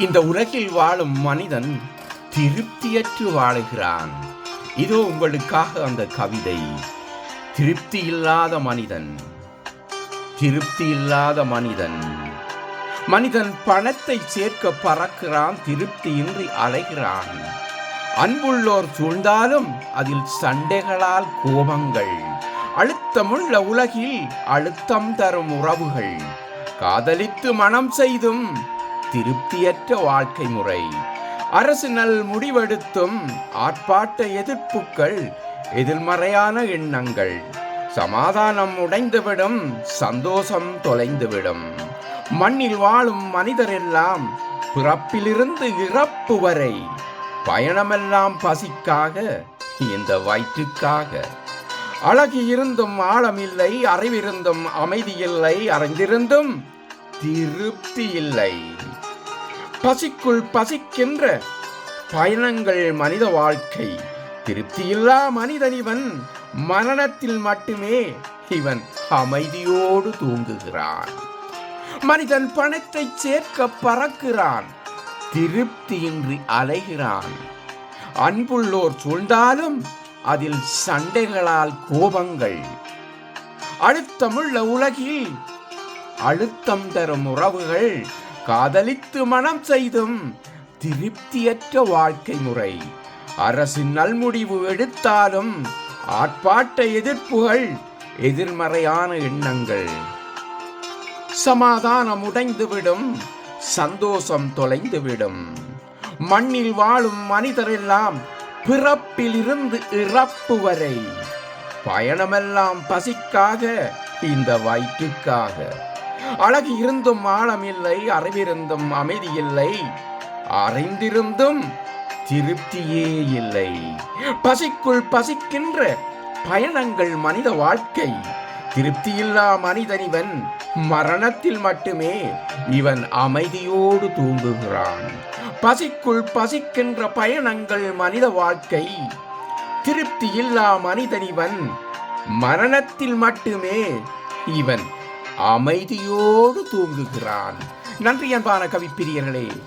இந்த உலகில் வாழும் மனிதன் திருப்தியற்று வாழுகிறான். இதோ உங்களுக்காக அந்த கவிதை. திருப்தி இல்லாத மனிதன். திருப்தி இல்லாத மனிதன். மனிதன் பணத்தை சேர்க்க பறக்கிறான் திருப்தியின்றி அலைகிறான். அன்புள்ளோர் சூழ்ந்தாலும் அதில் சண்டைகளால் கோபங்கள். அழுத்தமுள்ள உலகில் அழுத்தம் தரும் உறவுகள். காதலித்து மனம் செய்தும் திருப்தியற்ற வாழ்க்கை முறை. அரசு நல் முடிவெடுத்தும் ஆர்ப்பாட்ட எதிர்ப்புகள் எதிர்மறையான எண்ணங்கள். சமாதானம் உடைந்துவிடும் சந்தோஷம் தொலைந்துவிடும். மண்ணில் வாழும் மனிதரெல்லாம் பிறப்பிலிருந்து இறப்பு வரை பயணமெல்லாம் பசிக்காக இந்த வயிற்றுக்காக. அழகு இருந்தும் ஆழமில்லை அறிவிருந்தும் அமைதியில்லை அறிந்திருந்தும் திருப்தி இல்லை. பசிக்குள் பசிக்கின்ற பயணங்கள் மனித வாழ்க்கை. திருப்தியில்லா மனிதன் இவன் மரணத்தில் மட்டுமே இவன் அமைதியோடு தூங்குகிறான். மனிதன் பணத்தை சேர்க்க பறக்கிறான் திருப்தியின்றி அலைகிறான். அன்புள்ளோர் சூழ்ந்தாலும் அதில் சண்டைகளால் கோபங்கள். அழுத்தமுள்ள உலகில் அழுத்தம் தரும் உறவுகள் காதலித்து மனம் செய்தும் திருப்தியற்ற வாழ்க்கை முறை. அரசின் நல்முடிவு எடுத்தாலும் ஆர்ப்பாட்ட எதிர்ப்புகள் எதிர்மறையான எண்ணங்கள். சமாதானம் உடைந்துவிடும் சந்தோஷம் தொலைந்துவிடும். மண்ணில் வாழும் மனிதரெல்லாம் பிறப்பிலிருந்து இறப்பு வரை பயணமெல்லாம் பசிக்காக இந்த வயிற்றுக்காக. அழகு இருந்தும் ஆழமில்லை அறிவிருந்தும் அமைதி இல்லை. அறிந்திருந்தும் திருப்தியே இல்லை. பசிக்குள் பசிக்கின்ற பயணங்கள் மனித வாழ்க்கை. திருப்தியில்லா மனிதன் இவன் மரணத்தில் மட்டுமே இவன் அமைதியோடு தூங்குகிறான். பசிக்குள் பசிக்கின்ற பயணங்கள் மனித வாழ்க்கை. திருப்தியில்லா மனிதன் இவன் மரணத்தில் மட்டுமே இவன் அமைதியோடு தூங்குகிறான். நன்றி அன்பான கவிப்பிரியர்களே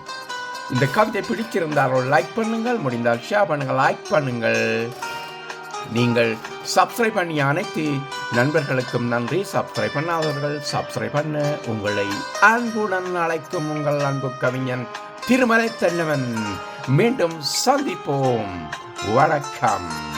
இந்த கவிதை பிடிச்சிருந்தால் லைக் பண்ணுங்கள் முடிந்தால் ஷேர் பண்ணுங்கள் லைக் பண்ணுங்கள். நீங்கள் சப்ஸ்கிரைப் பண்ணி அனைத்து நண்பர்களுக்கும் நன்றி. சப்ஸ்கிரைப் பண்ணாதவர்கள் சப்ஸ்கிரைப் பண்ண. உங்களை அன்புடன் அழைக்கும் உங்கள் அன்பு கவிஞன் திருமலை தென்னவன். மீண்டும் சந்திப்போம். வணக்கம்.